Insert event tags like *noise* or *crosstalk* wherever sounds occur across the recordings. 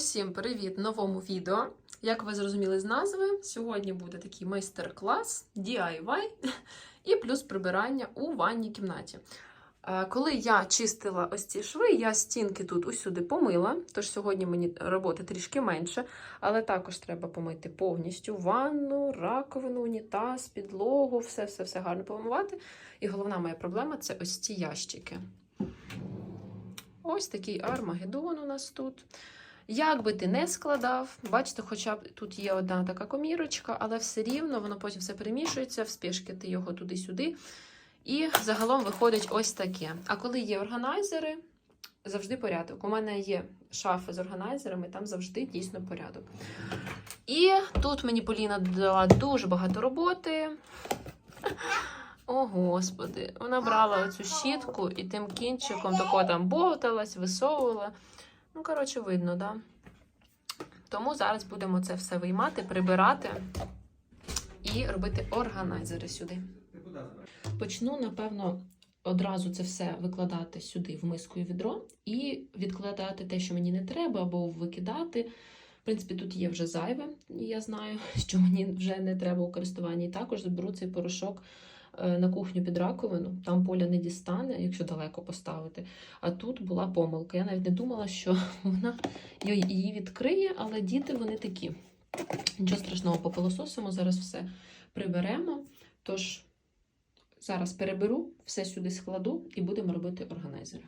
Усім привіт новому відео. Як ви зрозуміли з назви, сьогодні буде такий майстер-клас DIY *laughs* і плюс прибирання у ванній кімнаті. Е, Коли я чистила ось ці шви, я стінки тут усюди помила, тож сьогодні мені роботи трішки менше, але також треба помити повністю ванну, раковину, унітаз, підлогу, все-все-все гарно помивати. І головна моя проблема це ось ці ящики. Ось такий армагеддон у нас тут. Як би ти не складав, бачите, хоча б тут є одна така комірочка, але все рівно воно потім все перемішується, в спішки ти його туди-сюди. І загалом виходить ось таке. А коли є органайзери, завжди порядок. У мене є шафи з органайзерами, там завжди дійсно порядок. І тут мені Поліна дала дуже багато роботи. О, господи, вона брала оцю щітку і тим кінчиком тако там бовталась, висовувала. Ну, коротше, видно, да? Тому зараз будемо це все виймати, прибирати і робити органайзери сюди. Почну, напевно, одразу це все викладати сюди в миску і відро, і відкладати те, що мені не треба, або викидати. В принципі, тут є вже зайве, і я знаю, *laughs* що мені вже не треба у користуванні. І також заберу цей порошок на кухню під раковину. Там поля не дістане, якщо далеко поставити. А тут була помилка. Я навіть не думала, що *laughs* вона її відкриє, але діти вони такі. Нічого страшного, попилососимо, зараз все приберемо. Тож зараз переберу, все сюди складу і будемо робити органайзери.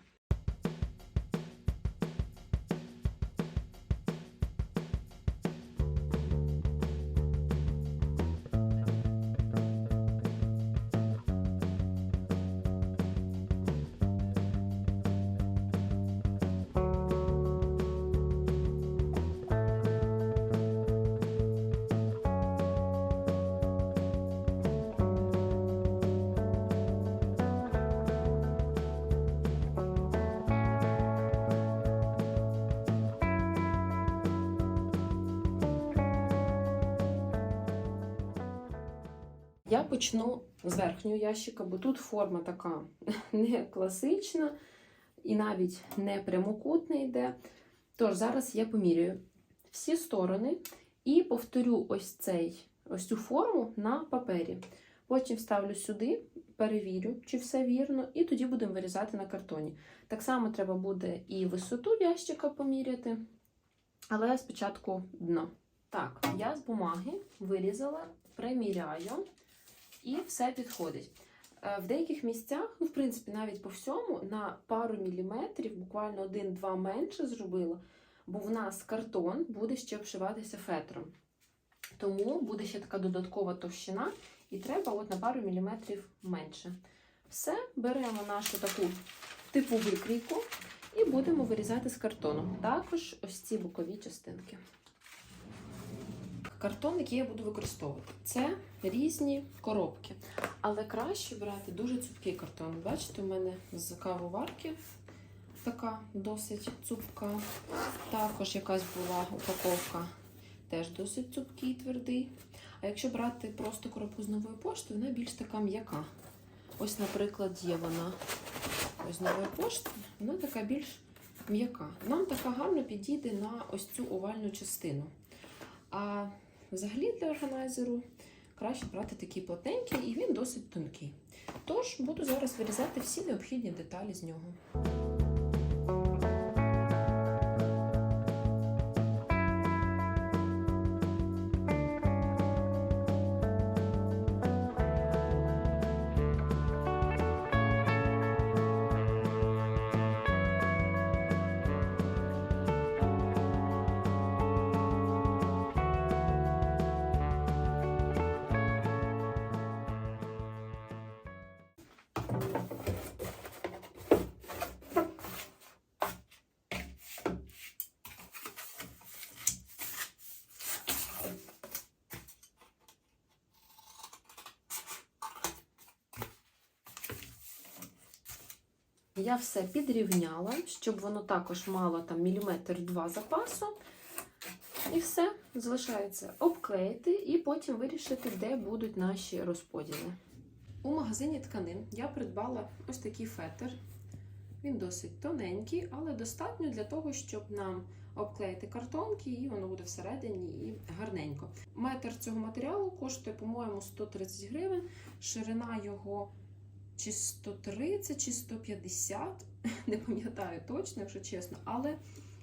Я почну з верхнього ящика, бо тут форма така *laughs* не класична і навіть не прямокутна йде. Тож зараз я поміряю всі сторони і повторю ось цей, ось цю форму на папері. Потім ставлю сюди, перевірю, чи все вірно, і тоді будемо вирізати на картоні. Так само треба буде і висоту ящика поміряти, але спочатку дно. Так, я з бумаги вирізала, приміряю. І все підходить. Е, В деяких місцях, ну, в принципі, навіть по всьому, на пару міліметрів, буквально один-два менше зробила, бо в нас картон буде ще обшиватися фетром. Тому буде ще така додаткова товщина, і треба от на пару міліметрів менше. Все, беремо нашу таку типу викрійку і будемо вирізати з картону. Також ось ці бокові частинки. Картон, який я буду використовувати, це різні коробки. Але краще брати дуже цупкий картон. Бачите, у мене з кавоварки така досить цупка. Також якась була упаковка, теж досить цупкий, твердий. А якщо брати просто коробку з нової пошти, вона більш така м'яка. Ось, наприклад, є вона ось з нової пошти, вона така більш м'яка. Нам така гарно підійде на ось цю овальну частину. А взагалі для органайзеру краще брати такі плотненькі, і він досить тонкий. Тож буду зараз вирізати всі необхідні деталі з нього. Я все підрівняла, щоб воно також мало там міліметр-два запасу. І все, залишається обклеїти і потім вирішити, де будуть наші розподіли. У магазині тканин я придбала ось такий фетр. Він досить тоненький, але достатньо для того, щоб нам обклеїти картонки, і воно буде всередині і гарненько. Метр цього матеріалу коштує, по-моєму, 130 гривень. Ширина його чи 130, чи 150, *laughs* не пам'ятаю точно, якщо чесно. Але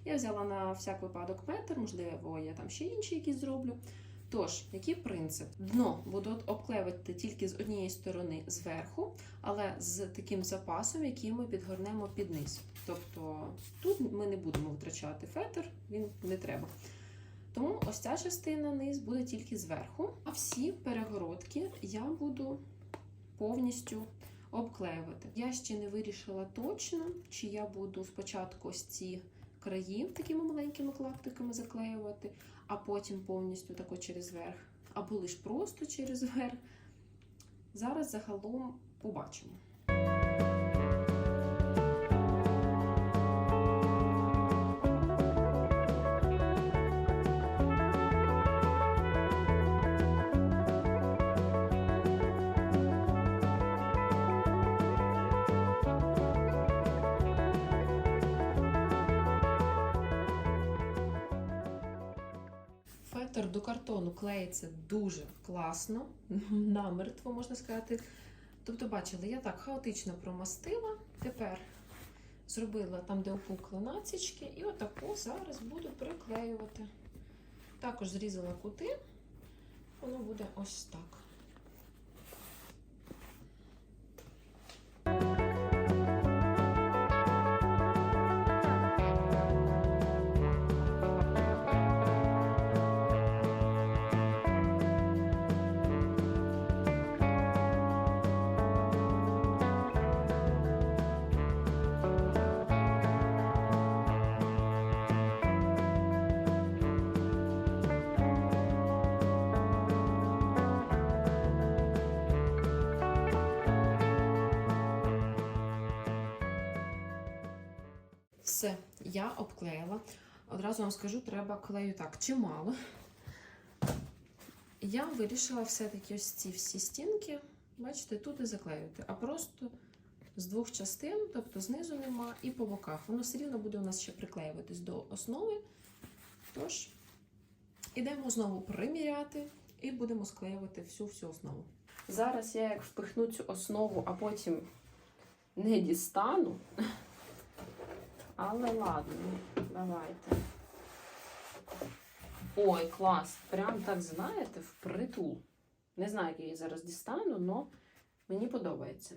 я взяла на всяк випадок метр, можливо, я там ще інші якісь зроблю. Тож, який принцип? Дно буду обклеювати тільки з однієї сторони зверху, але з таким запасом, який ми підгорнемо під низ. Тобто тут ми не будемо втрачати фетр, він не треба. Тому ось ця частина низ буде тільки зверху, а всі перегородки я буду повністю обклеювати. Я ще не вирішила точно, чи я буду спочатку ось ці краї такими маленькими клаптиками заклеювати, а потім повністю тако через верх, або лиш просто через *laughs* верх. Зараз загалом побачимо. Картону дуже класно, *laughs* намертво, можна сказати. Тобто, бачили, я так хаотично промастила. Тепер зробила там, де опукли націчки, і отаку зараз буду приклеювати. Також зрізала кути, воно буде ось так. Я обклеїла. Одразу вам скажу, треба клею так чимало. Я вирішила все-таки ось ці всі стінки, бачите, тут і заклеювати, а просто з двох частин, тобто знизу нема, і по боках. Воно все рівно буде у нас ще приклеюватись до основи. Тож, ідемо знову приміряти і будемо склеювати всю-всю основу. Зараз я як впихну цю основу, а потім не дістану. Але ладно, давайте. Ой, клас! Прям так, знаєте, впритул. Не знаю, як я її зараз дістану, але мені подобається.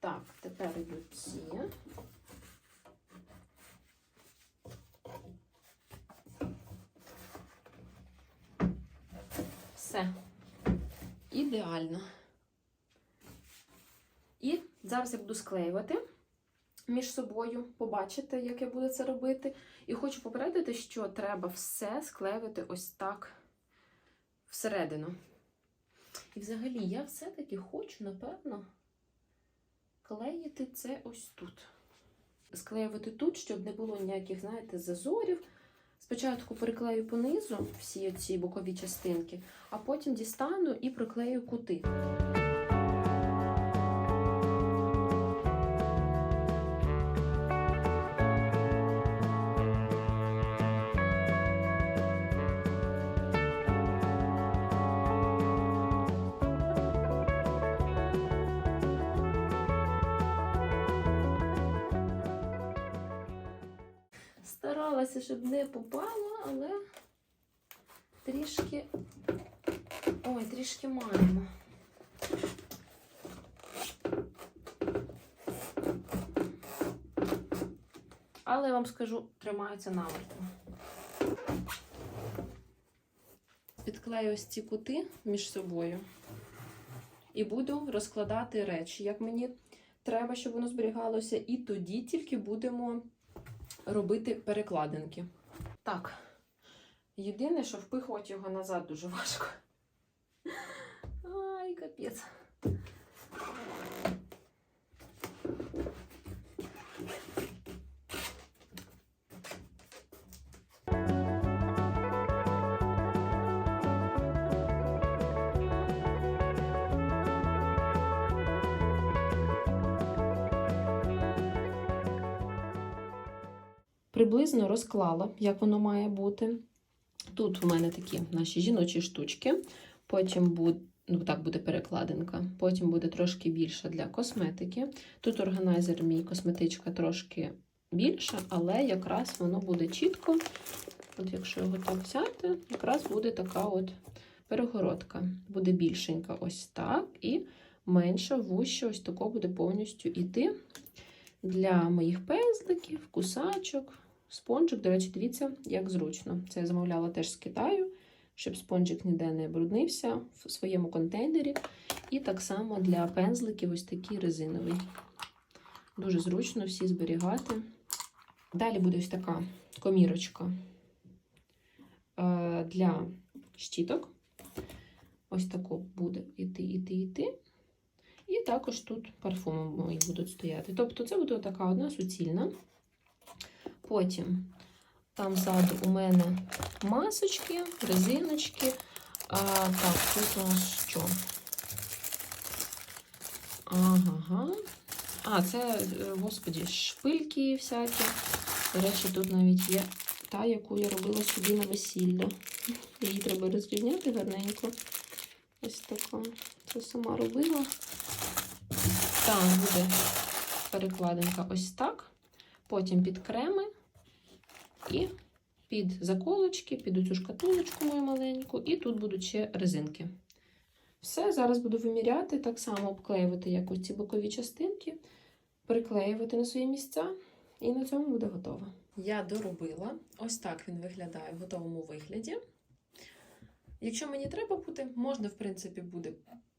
Так, тепер йдуть ці. Все. Ідеально. І зараз я буду склеювати між собою, побачите, як я буду це робити. І хочу попередити, що треба все склеювати ось так всередину. І взагалі, я все-таки хочу, напевно, клеїти це ось тут. Склеювати тут, щоб не було ніяких, знаєте, зазорів. Спочатку приклею понизу всі ці бокові частинки, а потім дістану і приклею кути. Старалася, щоб не попало, але трішки. Ой, трішки маємо. Але я вам скажу, тримається намертво. Підклею ось ці кути між собою і буду розкладати речі, як мені треба, щоб воно зберігалося, і тоді тільки будемо робити перекладинки. Так, єдине, що впихувати його назад дуже важко. Ай, капець. Приблизно розклала, як воно має бути. Тут у мене такі наші жіночі штучки. Потім буде, ну так буде перекладинка. Потім буде трошки більше для косметики. Тут органайзер мій косметичка трошки більша, але якраз воно буде чітко. От якщо його так взяти, якраз буде така от перегородка. Буде більшенька ось так, і менша, вуща, ось тако буде повністю іти для моїх пензликів, кусачок, спонжик. До речі, дивіться, як зручно. Це я замовляла теж з Китаю, щоб спонжик ніде не бруднився в своєму контейнері. І так само для пензликів ось такий резиновий. Дуже зручно всі зберігати. Далі буде ось така комірочка е, для щіток. Ось тако буде іти, іти, іти. І також тут парфуми мої будуть стояти. Тобто це буде така одна суцільна. Потім там ззаду у мене масочки, резиночки. А, так, тут у нас що? Ага. А, це, е, господі, шпильки всякі. До речі, тут навіть є та, яку я робила собі на весілля. Її треба розрівняти гарненько. Ось така. Це сама робила. Там буде перекладинка ось так. Потім під креми і під заколочки, під оцю шкатулочку мою маленьку, і тут будуть ще резинки. Все, зараз буду виміряти, так само обклеювати якось ці бокові частинки, приклеювати на свої місця, і на цьому буде готово. Я доробила. Ось так він виглядає в готовому вигляді. Якщо мені треба буде, можна, в принципі, буде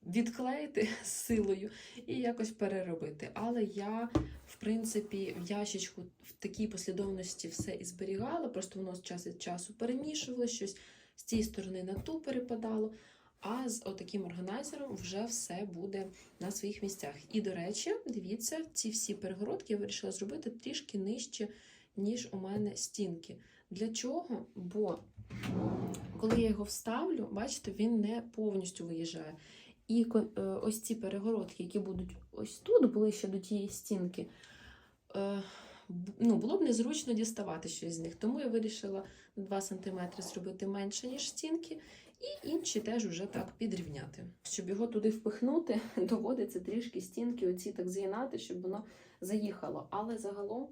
відклеїти з *laughs* силою і якось переробити. Але я, в принципі, в ящичку в такій послідовності все і зберігала, просто воно з часу від часу перемішувало, щось з цієї сторони на ту перепадало. А з отаким органайзером вже все буде на своїх місцях. І, до речі, дивіться, ці всі перегородки я вирішила зробити трішки нижче, ніж у мене стінки. Для чого? Бо коли я його вставлю, бачите, він не повністю виїжджає. І е, ось ці перегородки, які будуть ось тут, ближче до тієї стінки, е, ну, було б незручно діставати щось з них. Тому я вирішила на 2 см зробити менше, ніж стінки, і інші теж уже так підрівняти. Щоб його туди впихнути, *laughs* доводиться трішки стінки оці так згинати, щоб воно заїхало. Але загалом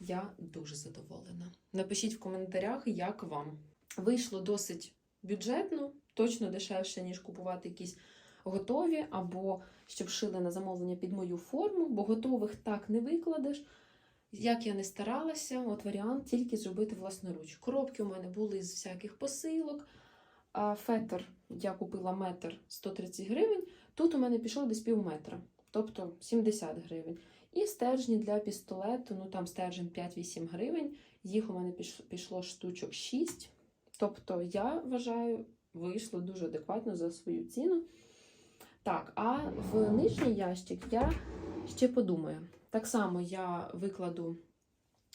я дуже задоволена. Напишіть в коментарях, як вам. Вийшло досить бюджетно, точно дешевше, ніж купувати якісь готові, або щоб шили на замовлення під мою форму, бо готових так не викладеш. Як я не старалася, от варіант тільки зробити власноруч. Коробки у мене були з всяких посилок. Фетр я купила метр 130 гривень. Тут у мене пішло десь пів метра, тобто 70 гривень. І стержні для пістолету, ну там стержень 5-8 гривень. Їх у мене пішло штучок 6. Тобто, я вважаю, вийшло дуже адекватно за свою ціну. Так, а в нижній ящик я ще подумаю. Так само я викладу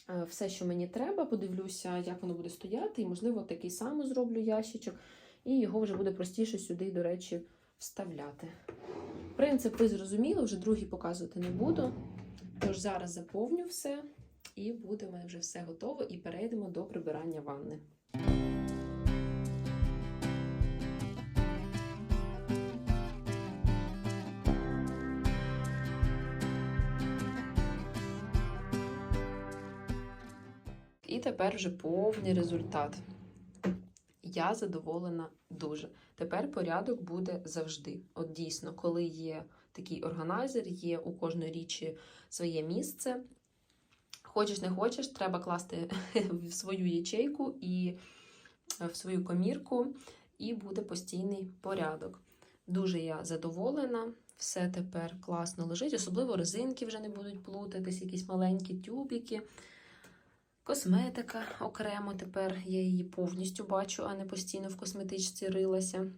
е, все, що мені треба, подивлюся, як воно буде стояти, і, можливо, такий самий зроблю ящичок, і його вже буде простіше сюди, до речі, вставляти. Принцип ви зрозуміли, вже другий показувати не буду. Тож зараз заповню все, і буде у мене вже все готово, і перейдемо до прибирання ванни. І тепер вже повний результат. Я задоволена дуже. Тепер порядок буде завжди. От дійсно, коли є такий органайзер, є у кожної річі своє місце. Хочеш, не хочеш, треба класти *laughs* в свою ячейку і в свою комірку, і буде постійний порядок. Дуже я задоволена. Все тепер класно лежить, особливо резинки вже не будуть плутатись, якісь маленькі тюбики. Косметика окремо тепер я її повністю бачу, а не постійно в косметичці рилася.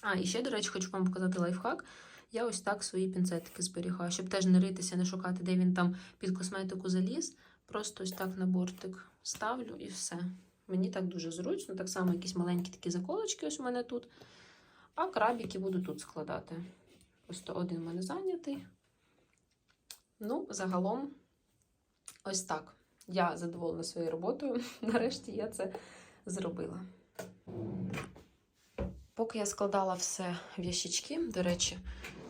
А, і ще, до речі, хочу вам показати лайфхак. Я ось так свої пінцетики зберігаю, щоб теж не ритися, не шукати, де він там під косметику заліз. Просто ось так на бортик ставлю і все. Мені так дуже зручно. Так само якісь маленькі такі заколочки ось у мене тут. А крабіки буду тут складати. Просто один в мене зайнятий. Ну, загалом, ось так. Я задоволена своєю роботою. *laughs* Нарешті я це зробила. Поки я складала все в ящички, до речі,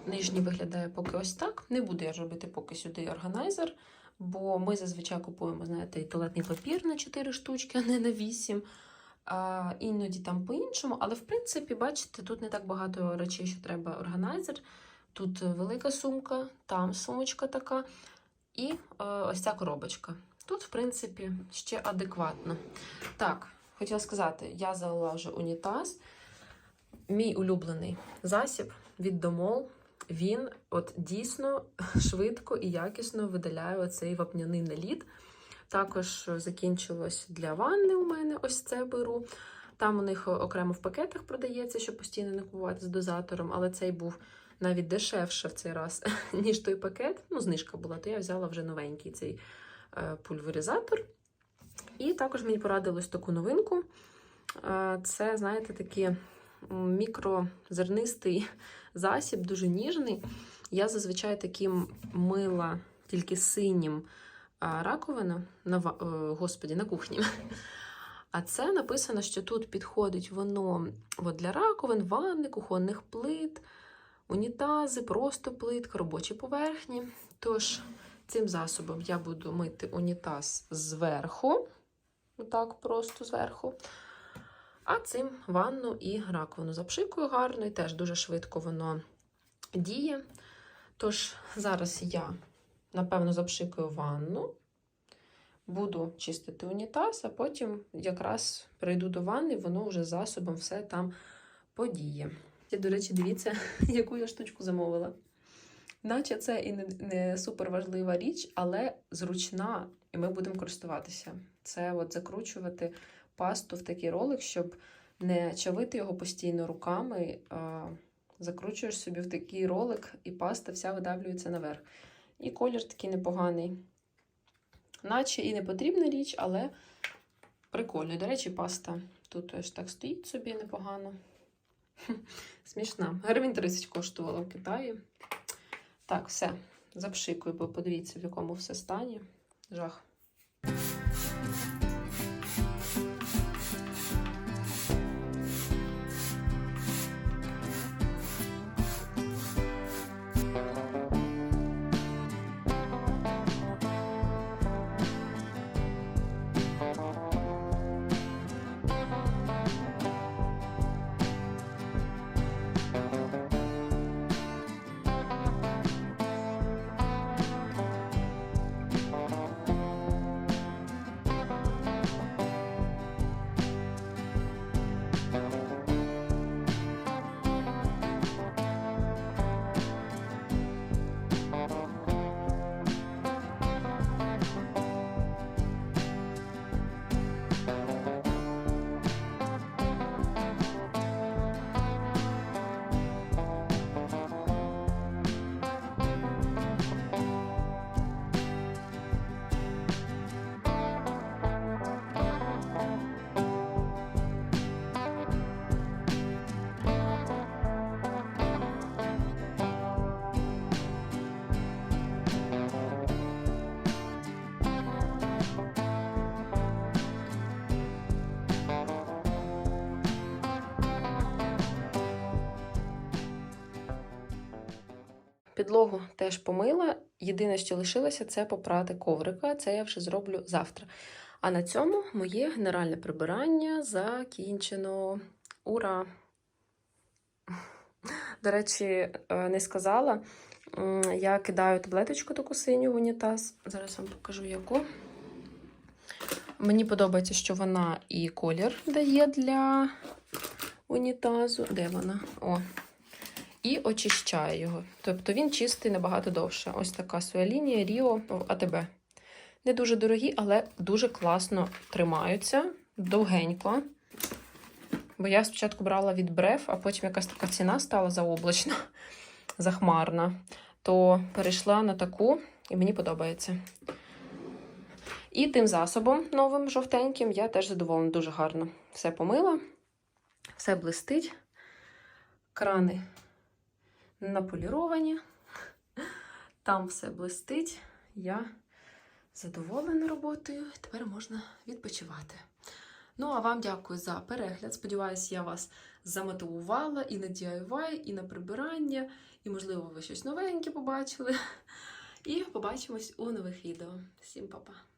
нижній виглядає поки ось так. Не буду я робити поки сюди органайзер, бо ми зазвичай купуємо, знаєте, і туалетний папір на 4 штучки, а не на 8. А, іноді там по-іншому, але в принципі, бачите, тут не так багато речей, що треба органайзер. Тут велика сумка, там сумочка така, і е, ось ця коробочка. Тут, в принципі, ще адекватно. Так, хотіла сказати, я залила вже унітаз. Мій улюблений засіб від Домол. Він от дійсно швидко і якісно видаляє оцей вапняний наліт. Також закінчилось для ванни у мене ось це беру. Там у них окремо в пакетах продається, щоб постійно не купувати з дозатором, але цей був навіть дешевше в цей раз, *laughs* ніж той пакет. Ну, знижка була, то я взяла вже новенький цей пульверизатор. І також мені порадили ось таку новинку. Е, Це, знаєте, такий мікрозернистий *laughs* засіб, дуже ніжний. Я зазвичай таким мила тільки синім а, раковина на е, господі, на кухні. *laughs* А це написано, що тут підходить воно от для раковин, ванни, кухонних плит, унітази, просто плитка, робочі поверхні. Тож цим засобом я буду мити унітаз зверху, отак просто зверху. А цим ванну і раковину запшикую гарно, і теж дуже швидко воно діє. Тож зараз я, напевно, запшикую ванну, буду чистити унітаз, а потім якраз прийду до ванни, воно вже засобом все там подіє. І, до речі, дивіться, *laughs* яку я штучку замовила. Наче це і не, супер важлива річ, але зручна, і ми будемо користуватися. Це от закручувати пасту в такий ролик, щоб не чавити його постійно руками. А закручуєш собі в такий ролик, і паста вся видавлюється наверх. І колір такий непоганий. Наче і не потрібна річ, але прикольно. До речі, паста тут теж так стоїть собі непогано. *laughs* Смішна. Гривень 30 коштувала в Китаї. Так, все. Запшикую, бо подивіться, в якому все стані. Жах. Підлогу теж помила. Єдине, що лишилося, це попрати коврика. Це я вже зроблю завтра. А на цьому моє генеральне прибирання закінчено. Ура! До речі, е, не сказала. Я кидаю таблеточку таку синю в унітаз. Зараз вам покажу яку. Мені подобається, що вона і колір дає для унітазу. Де вона? О, і очищає його. Тобто він чистий набагато довше. Ось така своя лінія Ріо АТБ. Не дуже дорогі, але дуже класно тримаються, довгенько. Бо я спочатку брала від Бреф, а потім якась така ціна стала заоблачна, *laughs* захмарна. То перейшла на таку, і мені подобається. І тим засобом новим жовтеньким я теж задоволена дуже гарно. Все помила, все блистить. Крани наполіровані. Там все блистить. Я задоволена роботою, тепер можна відпочивати. Ну, а вам дякую за перегляд. Сподіваюсь, я вас замотивувала і на DIY, і на прибирання, і, можливо, ви щось новеньке побачили. І побачимось у нових відео. Всім па-па!